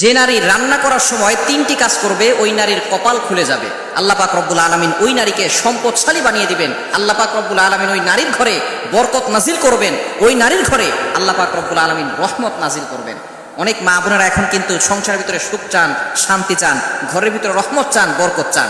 যে নারী রান্না করার সময় তিনটি কাজ করবে, ওই নারীর কপাল খুলে যাবে। আল্লাহ পাক রব্বুল আলমিন ওই নারীকে সম্পদশালী বানিয়ে দিবেন। আল্লাহ পাক রব্বুল আলমিন ওই নারীর ঘরে বরকত নাজিল করবেন। ওই নারীর ঘরে আল্লাহ পাক রব্বুল আলমিন রহমত নাজিল করবেন। অনেক মা বোনেরা এখন কিন্তু সংসারের ভিতরে সুখ চান, শান্তি চান, ঘরের ভিতরে রহমত চান, বরকত চান।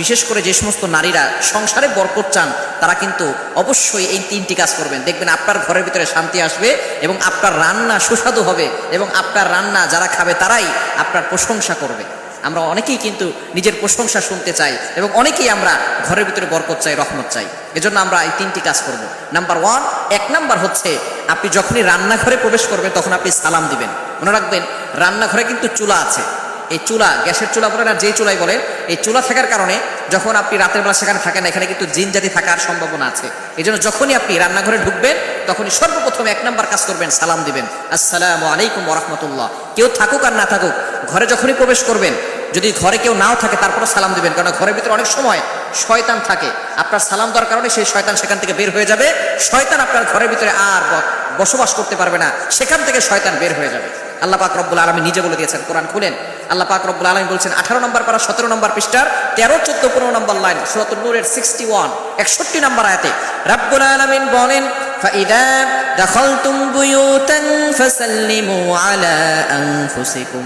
বিশেষ করে যে সমস্ত নারীরা সংসারে বরকত চান, তারা কিন্তু অবশ্যই এই তিনটি কাজ করবেন। দেখবেন আপনার ঘরের ভিতরে শান্তি আসবে এবং আপনার রান্না সুস্বাদু হবে এবং আপনার রান্না যারা খাবে তারাই আপনার প্রশংসা করবে। আমরা অনেকেই কিন্তু নিজের প্রশংসা শুনতে চাই এবং অনেকেই আমরা ঘরের ভিতরে বরকত চাই, রহমত চাই। এজন্য আমরা এই তিনটি কাজ করব। নাম্বার ওয়ান, এক নাম্বার হচ্ছে আপনি যখনই রান্নাঘরে প্রবেশ করবেন, তখন আপনি সালাম দিবেন। মনে রাখবেন, রান্নাঘরে কিন্তু চুলা আছে। এই চুলা, গ্যাসের চুলা বলেন আর যেই চুলাই বলেন, এই চুলা থাকার কারণে যখন আপনি রাতের বেলা সেখানে থাকেন এখানে কিন্তু জিন জাতি থাকার সম্ভাবনা আছে। এই জন্য যখনই আপনি রান্নাঘরে ঢুকবেন, তখনই সর্বপ্রথম এক নাম্বার কাজ করবেন, সালাম দিবেন। আসসালামু আলাইকুম রহমতুল্লাহ। কেউ থাকুক আর না থাকুক, ঘরে যখনই প্রবেশ করবেন, যদি ঘরে কেউ নাও থাকে তারপরে সালাম দিবেন কারণ ঘরের ভিতরে অনেক সময় শয়তান থাকে। আপনার সালাম দেওয়ার কারণে সেই শয়তান সেখান থেকে বের হয়ে যাবে। শয়তান আপনার ঘরের ভিতরে আর বসবাস করতে পারবে না, সেখান থেকে শয়তান বের হয়ে যাবে। আল্লাহ পাক রব্বুল আলমী নিজে বলে দিয়েছেন কোরআন খুলেন আল্লাহ পাক রব্বুল আলমী বলছেন আঠারো নম্বর পারা সতেরো নম্বর পৃষ্ঠার তেরো চোদ্দ পনেরো নম্বর লাইন সুরাতুল নূরের সিক্সটি ওয়ান একষট্টি নম্বর আয়াতে রব্বুল আলমিন বলেন فإذا دخلتم بيوتا فسلموا على أنفسكم